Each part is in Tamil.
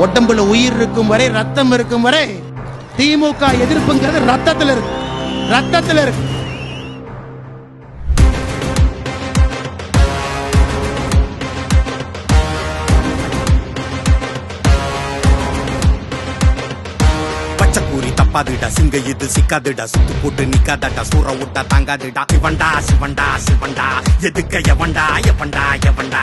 உடம்புல உயிர் இருக்கும் வரை ரத்தம் இருக்கும் வரை திமுக எதிர்ப்புங்கிறது ரத்தத்தில் இருக்கு. ரத்தத்தில் இருக்கு. பச்சைக்கூறி தப்பாதுடா சிங்க இது சிக்காதுடா சுத்து போட்டு நிக்காதடா சூற விட்டா தாங்காதுடா. சிவண்டா சிவண்டா சிவண்டா எதுக்க எவண்டா எவண்டா எவண்டா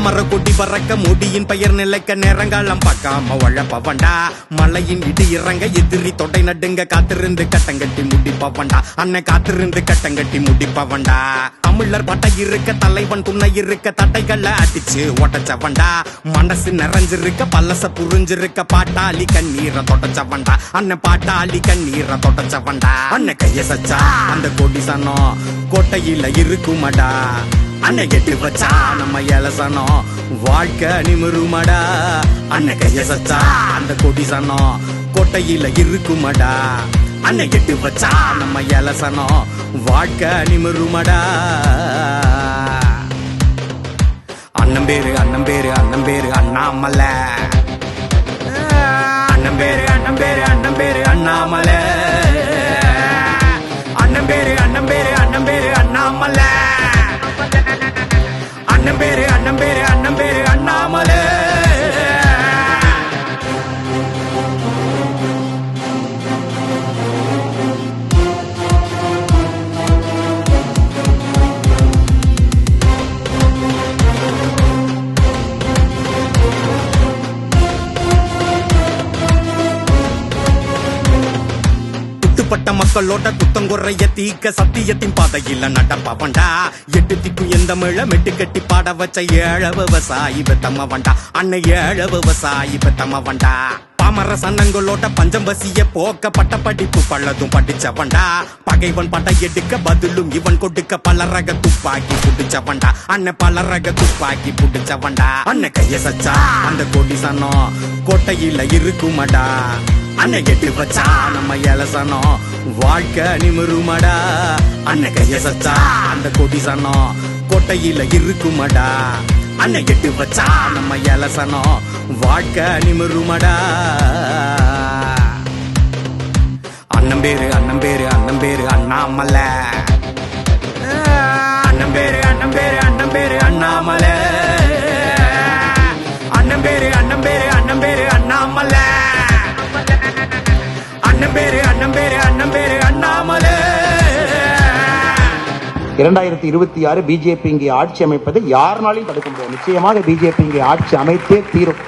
அமர கொடி பறக்க முடியின் பெயர் நிலைக்க நேரங்காலம் பார்க்காம உழப்பவண்டா மலையின் இடி இறங்க எதிரி தொடை நடுங்க காத்திருந்து கட்டங்கட்டி முடிப்பவண்டா அன்னை காத்திருந்து கட்டங்கட்டி முடிப்பவண்டா தமிழர் பட்டை இருக்க தலைவன் துணை இருக்க தட்டைகளை அடிச்சு ஒட்டச்சவண்டா மனசு நிறைஞ்சிருக்க பல்லச புரிஞ்சிருக்க பாட்டாளி கண்ணீரை தொடச்சவண்டா அண்ணன் பாட்டாளி கண்ணீரை தொடச்சவண்டா அண்ணன் கைய சச்சா அந்த கொடி சனம் கோட்டையில இருக்குமடா. அன்னை கெட்டு வச்சா நம்ம இலசனம் வாழ்க்கை நிமிருமடா. அன்னை கைய சச்சா அந்த கொடி சனம். கொட்டையில இருக்குமடா. அன்னை கெட்டு வச்சா நம்ம இலசனம் வாழ்க்கை நிமிருமடா. அண்ணன் பேரு அண்ணன் பேரு அண்ணன் பேரு அண்ணாமலை. அண்ணன் பேரு அண்ணன் பேரு அண்ணன் பேரு அண்ணாமலை. குத்துப்பட்ட மக்களோட குத்தங்குறைய தீக்க சத்தியத்தின் பாதையில நடப்பவன்டா. எட்டு திக்கும் எந்த மிழ மெட்டு கட்டி பாட வச்ச ஏழ விவசாயி பெத்தம வண்டா அன்னை ஏழ விவசாயி பெத்தம வண்டா பாமர சன்னங்களோட பஞ்சம் வசிய போக்க பட்ட படிப்பு பள்ளதும் படிச்சவன்டா. பகைவன் பட்ட எடுக்க பதிலும் இவன் கொடுக்க பலரக துப்பாக்கி புடிச்சவன்டா அண்ணன் பலரக துப்பாக்கி புடிச்சவன்டா அண்ணன் கைய சச்சா அந்த கொடி சனம் கோட்டையில இருக்குமடா. அன்னை கெட்டு வச்சா நம்ம இலசனம் வாழ்க்கை நிமிருமடா. அன்னை கைய சச்சா அந்த கொடி சனம் கோட்டையில இருக்குமடா. அன்னை எட்டு வச்சா நம்ம எலசனம் வாழ்க்கை நிமிருமடா அண்ணன் பேரு அண்ணன் பேரு அண்ணன் பேரு அண்ணாமல அண்ணன் பேரு அண்ணன் பேரு அண்ணன் பேரு அண்ணாமலை அண்ணன் பேரு அண்ணன் பேரு அண்ணன் பேரு அண்ணாமல அண்ணன் பேரு அண்ணன் பேரு அண்ணன் பேரு இரண்டாயிரத்தி இருபத்தி ஆறு பிஜேபி இங்கே ஆட்சி அமைப்பதை யாருனாலையும் தடுக்க முடியாது. நிச்சயமாக பிஜேபி இங்கே ஆட்சி அமைத்தே தீரும்.